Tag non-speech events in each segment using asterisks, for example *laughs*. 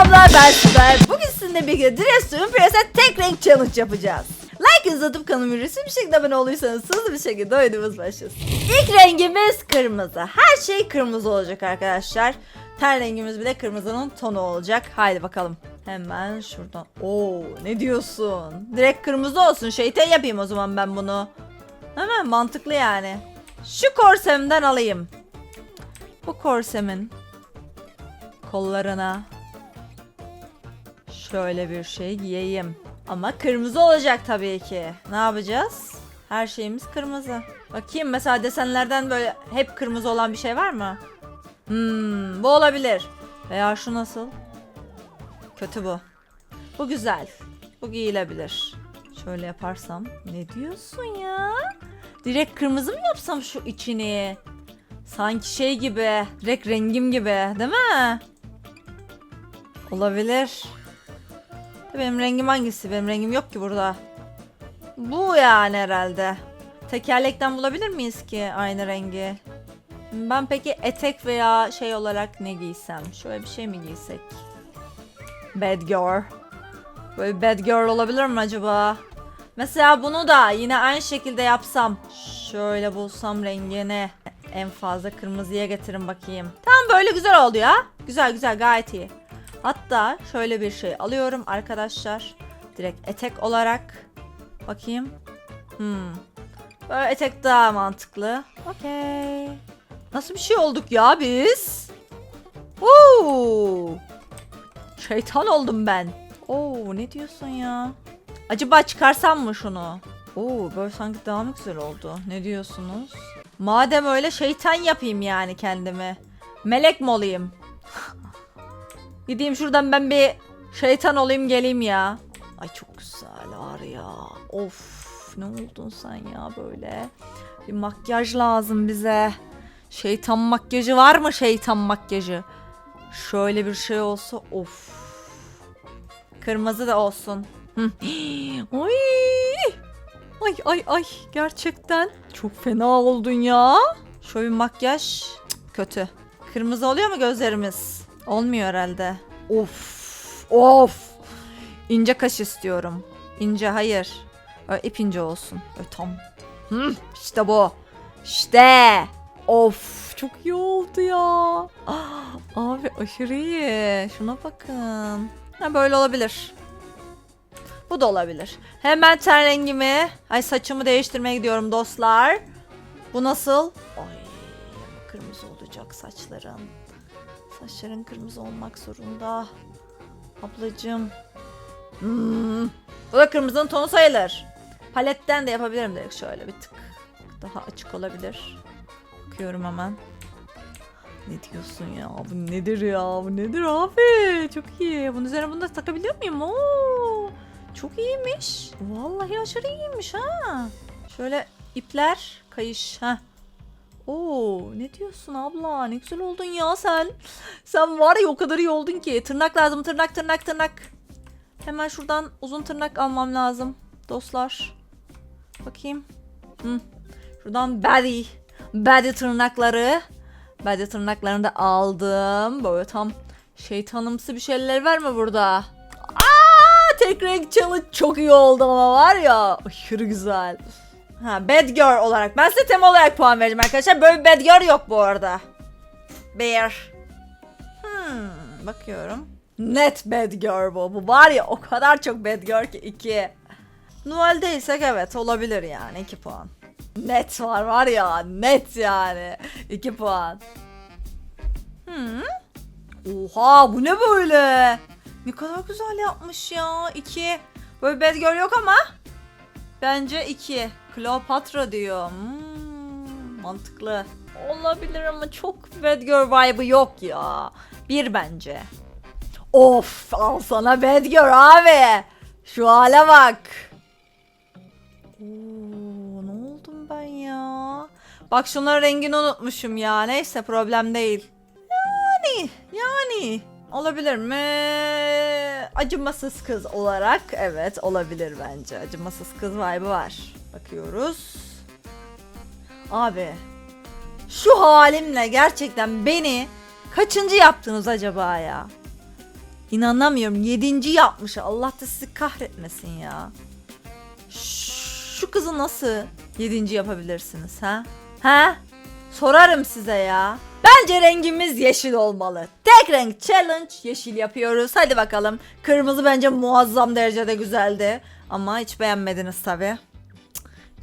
Selamlar ben Süper. Bugün sizinle birlikte Dressroom Press'e tek renk challenge yapacağız. Like uzatıp kanalıma ücretsiz bir şekilde abone olduysanız hızlı bir şekilde oyunumuz başlasın. İlk rengimiz kırmızı. Her şey kırmızı olacak arkadaşlar. Ten rengimiz bile kırmızının tonu olacak. Haydi bakalım. Hemen şuradan. Oo ne diyorsun? Direkt kırmızı olsun. Şeytan yapayım o zaman ben bunu. Hemen mantıklı yani. Şu korsemden alayım. Bu korsemin kollarına şöyle bir şey giyeyim. Ama kırmızı olacak tabii ki. Ne yapacağız? Her şeyimiz kırmızı. Bakayım mesela desenlerden böyle hep kırmızı olan bir şey var mı? Hmm, bu olabilir. Veya şu nasıl? Kötü bu. Bu güzel. Bu giyilebilir. Şöyle yaparsam. Ne diyorsun ya? Direkt kırmızı mı yapsam şu içini? Sanki şey gibi. Direkt rengim gibi. Değil mi? Olabilir. Benim rengim hangisi? Benim rengim yok ki burada. Bu yani herhalde. Tekerlekten bulabilir miyiz ki aynı rengi? Ben peki etek veya şey olarak ne giysem? Şöyle bir şey mi giysek? Bad girl. Böyle bad girl olabilir mi acaba? Mesela bunu da yine aynı şekilde yapsam. Şöyle bulsam rengini. En fazla kırmızıya getirin bakayım. Tamam böyle güzel oldu ya. Güzel güzel gayet iyi. Hatta şöyle bir şey alıyorum arkadaşlar. Direkt etek olarak. Bakayım. Hmm. Böyle etek daha mantıklı. Okey. Nasıl bir şey olduk ya biz? Oo. Şeytan oldum ben. Oo ne diyorsun ya? Acaba çıkarsam mı şunu? Oo böyle sanki daha mı güzel oldu? Ne diyorsunuz? Madem öyle şeytan yapayım yani kendimi. Melek mi olayım? *laughs* Gideyim şuradan ben bir şeytan olayım geleyim ya. Ay çok güzel var ya. Of ne oldun sen ya böyle. Bir makyaj lazım bize. Şeytan makyajı var mı şeytan makyajı? Şöyle bir şey olsa of. Kırmızı da olsun. *gasps* Ay. Ay ay ay gerçekten çok fena oldun ya. Şöyle bir makyaj Cık, kötü. Kırmızı oluyor mu gözlerimiz? Olmuyor herhalde. Of. Of. İnce kaş istiyorum. İnce hayır. Öyle ip ince olsun. Öyle tam. Hı, işte bu. İşte. Of çok iyi oldu ya. Ah, *gasps* abi aşırı iyi. Şuna bakın. Ha, böyle olabilir. Bu da olabilir. Hemen ten rengimi, ay saçımı değiştirmeye gidiyorum dostlar. Bu nasıl? Ay kırmızı olacak saçların. Saçların kırmızı olmak zorunda. Ablacığım. Hmm. Bu da kırmızının tonu sayılır. Paletten de yapabilirim direkt şöyle bir tık. Daha açık olabilir. Bakıyorum hemen. Ne diyorsun ya? Bu nedir ya? Bu nedir abi? Çok iyi. Bunun üzerine bunu da takabiliyor muyum? Oo, çok iyiymiş. Vallahi aşırı iyiymiş ha. Şöyle ipler, kayış. ha. Oo, ne diyorsun abla? Ne güzel oldun ya sen. Sen var ya o kadar iyi oldun ki. Tırnak lazım, tırnak, tırnak, tırnak. Hemen şuradan uzun tırnak almam lazım. Dostlar. Bakayım. Hı. Şuradan body. Body tırnakları. Body tırnaklarını da aldım. Böyle tam şeytanımsı bir şeyler var mı burada? Tek renk challenge çok iyi oldu ama var ya. Aşırı güzel. Ha, bad girl olarak. Ben size tema olarak puan vereceğim arkadaşlar. Böyle bir bad girl yok bu arada. Bear. Hmm, bakıyorum. Net bad girl bu. Bu var ya o kadar çok bad girl ki 2. Noel'deysek evet olabilir yani 2 puan. Net var var ya net yani 2 puan. Hmm. Oha bu ne böyle? Ne kadar güzel yapmış ya. 2. Böyle bad girl yok ama. Bence 2. Kleopatra diyor. Hmm, mantıklı. Olabilir ama çok bad girl vibe'ı yok ya. Bir bence. Of al sana bad girl abi. Şu hale bak. Oo, ne oldum ben ya? Bak şunların rengini unutmuşum ya. Neyse problem değil. Yani yani olabilir mi? Acımasız kız olarak evet olabilir bence. Acımasız kız vibe'ı var. Bakıyoruz. Abi şu halimle gerçekten beni kaçıncı yaptınız acaba ya? İnanamıyorum. Yedinci yapmış. Allah da sizi kahretmesin ya. Şu kızı nasıl yedinci yapabilirsiniz ha? Ha? Sorarım size ya. Bence rengimiz yeşil olmalı. Tek renk challenge yeşil yapıyoruz. Hadi bakalım. Kırmızı bence muazzam derecede güzeldi. Ama hiç beğenmediniz tabi.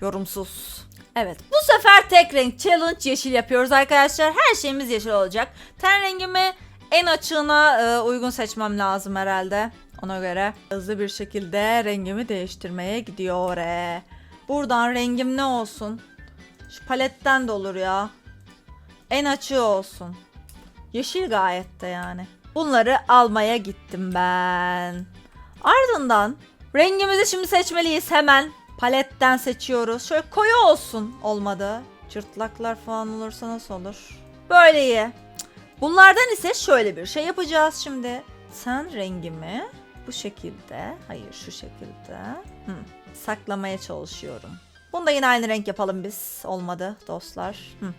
Yorumsuz. Evet bu sefer tek renk challenge yeşil yapıyoruz arkadaşlar. Her şeyimiz yeşil olacak. Ten rengimi en açığına e, uygun seçmem lazım herhalde. Ona göre hızlı bir şekilde rengimi değiştirmeye gidiyor. E. Buradan rengim ne olsun? Şu paletten de olur ya. En açığı olsun. Yeşil gayet de yani. Bunları almaya gittim ben. Ardından rengimizi şimdi seçmeliyiz hemen. Paletten seçiyoruz. Şöyle koyu olsun. Olmadı. Çırtlaklar falan olursa nasıl olur? Böyle iyi. Bunlardan ise şöyle bir şey yapacağız şimdi. Sen rengimi bu şekilde, hayır şu şekilde hı, saklamaya çalışıyorum. Bunu da yine aynı renk yapalım biz. Olmadı dostlar. Hı.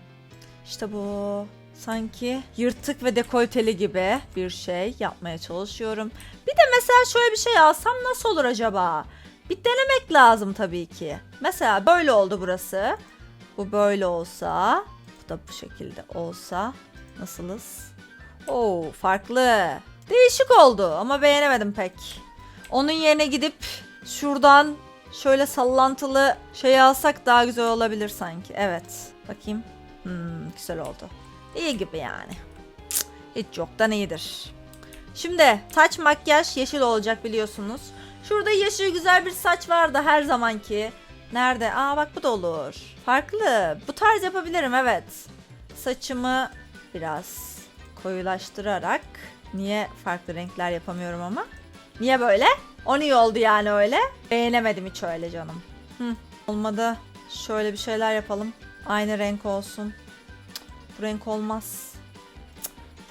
İşte bu. Sanki yırtık ve dekolteli gibi bir şey yapmaya çalışıyorum. Bir de mesela şöyle bir şey alsam nasıl olur acaba? Bir denemek lazım tabii ki. Mesela böyle oldu burası. Bu böyle olsa, bu da bu şekilde olsa nasılız? Oo, farklı. Değişik oldu ama beğenemedim pek. Onun yerine gidip şuradan şöyle sallantılı şey alsak daha güzel olabilir sanki. Evet. Bakayım. Hmm, güzel oldu. İyi gibi yani. Cık, Hiç yoktan iyidir. Şimdi saç makyaj yeşil olacak biliyorsunuz. Şurada yeşil güzel bir saç vardı her zamanki. Nerede? Aa bak bu da olur. Farklı. Bu tarz yapabilirim evet. Saçımı biraz koyulaştırarak. Niye farklı renkler yapamıyorum ama? Niye böyle? O niye oldu yani öyle? Beğenemedim hiç öyle canım. Hı, olmadı. Şöyle bir şeyler yapalım. Aynı renk olsun. Bu renk olmaz.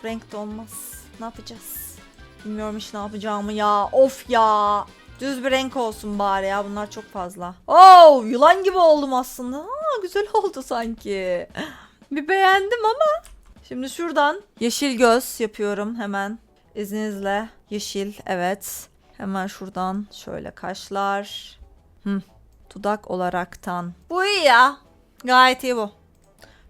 Bu renk de olmaz. Ne yapacağız? Bilmiyorum hiç ne yapacağımı ya. Of ya. Düz bir renk olsun bari ya. Bunlar çok fazla. Oo, yılan gibi oldum aslında. Aa, güzel *laughs* oldu sanki. Bir beğendim ama. Şimdi şuradan yeşil göz yapıyorum hemen. İzninizle. Yeşil evet. Hemen şuradan şöyle kaşlar. Hı. Dudak olaraktan. Bu iyi ya. Gayet iyi bu.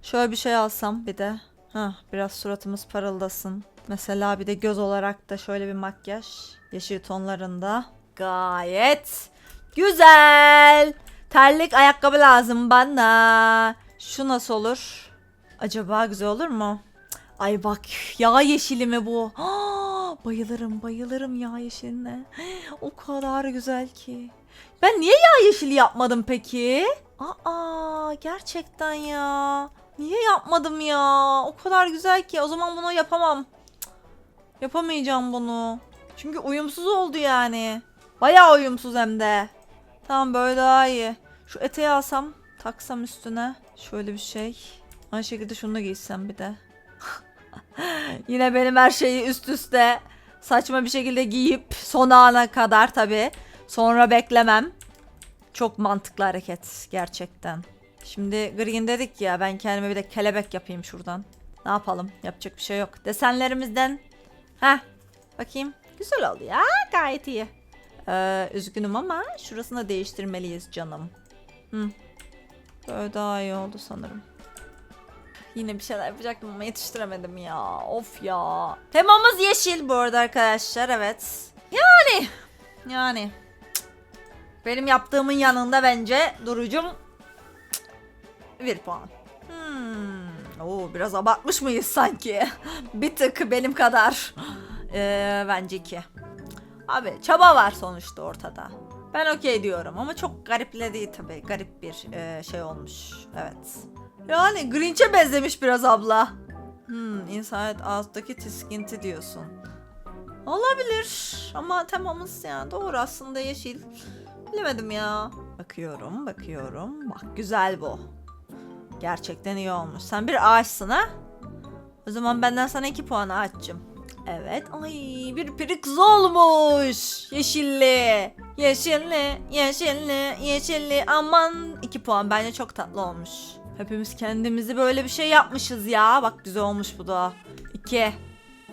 Şöyle bir şey alsam bir de. Ha, biraz suratımız parıldasın. Mesela bir de göz olarak da şöyle bir makyaj. Yeşil tonlarında. Gayet güzel. Terlik ayakkabı lazım bana. Şu nasıl olur? Acaba güzel olur mu? Ay bak yağ yeşili mi bu? Aa, bayılırım bayılırım yağ yeşiline. O kadar güzel ki. Ben niye yağ yeşili yapmadım peki? Aa gerçekten ya. Niye yapmadım ya? O kadar güzel ki. O zaman bunu yapamam. Cık, Yapamayacağım bunu. Çünkü uyumsuz oldu yani. Bayağı uyumsuz hem de. Tamam böyle daha iyi. Şu eteği alsam, taksam üstüne. Şöyle bir şey. Aynı şekilde şunu da giysem bir de. *laughs* Yine benim her şeyi üst üste saçma bir şekilde giyip son ana kadar tabi. Sonra beklemem. Çok mantıklı hareket gerçekten. Şimdi green dedik ya ben kendime bir de kelebek yapayım şuradan. Ne yapalım? Yapacak bir şey yok. Desenlerimizden. Heh. Bakayım. Güzel oldu ya. Gayet iyi. Ee, üzgünüm ama şurasını değiştirmeliyiz canım. Hı. Böyle daha iyi oldu sanırım. Yine bir şeyler yapacaktım ama yetiştiremedim ya. Of ya. Temamız yeşil bu arada arkadaşlar. Evet. Yani. Yani. Benim yaptığımın yanında bence Durucum bir puan. Hmm. Oo, biraz abartmış mıyız sanki? *laughs* bir tık benim kadar. Ee, bence iki. Abi çaba var sonuçta ortada. Ben okey diyorum ama çok gariple değil tabii. Garip bir e, şey olmuş. Evet. Yani Grinch'e benzemiş biraz abla. Hmm, insaniyet ağızdaki tiskinti diyorsun. Olabilir ama temamız yani doğru aslında yeşil. Bilemedim ya. Bakıyorum, bakıyorum. Bak güzel bu. Gerçekten iyi olmuş. Sen bir ağaçsın ha? O zaman benden sana iki puan ağaçcım. Evet. Ay bir pirikz olmuş. Yeşilli. Yeşilli, yeşilli, yeşilli. Aman iki puan. Bence çok tatlı olmuş. Hepimiz kendimizi böyle bir şey yapmışız ya. Bak güzel olmuş bu da. İki.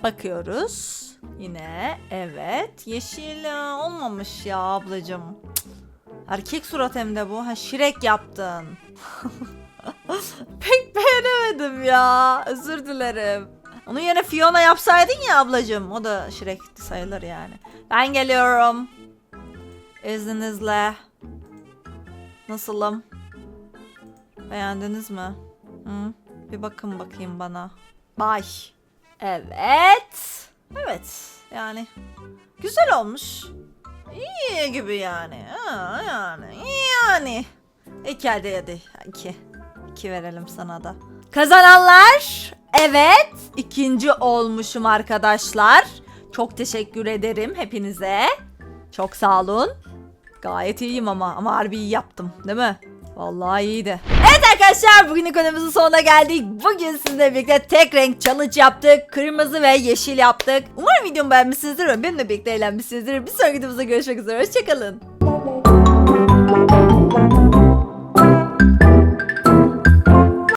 Bakıyoruz. Yine evet. Yeşil olmamış ya ablacım. Erkek surat hem de bu. Ha şirek yaptın. *laughs* Pek beğenemedim ya. Özür dilerim. Onun yerine Fiona yapsaydın ya ablacım. O da şirek sayılır yani. Ben geliyorum. İzninizle. Nasılım? Beğendiniz mi? Hı? Bir bakın bakayım bana. Bay. Evet. Evet. Yani güzel olmuş. İyi gibi yani. Ha, yani. yani. İki hadi hadi. İki. İki verelim sana da. Kazananlar. Evet. ikinci olmuşum arkadaşlar. Çok teşekkür ederim hepinize. Çok sağ olun. Gayet iyiyim ama. Ama harbi iyi yaptım. Değil mi? Vallahi iyiydi. Evet arkadaşlar bugün konumuzun sonuna geldik. Bugün sizinle birlikte tek renk challenge yaptık. Kırmızı ve yeşil yaptık. Umarım videomu beğenmişsinizdir ve benimle birlikte eğlenmişsinizdir. Bir sonraki videomuzda görüşmek üzere. Hoşçakalın.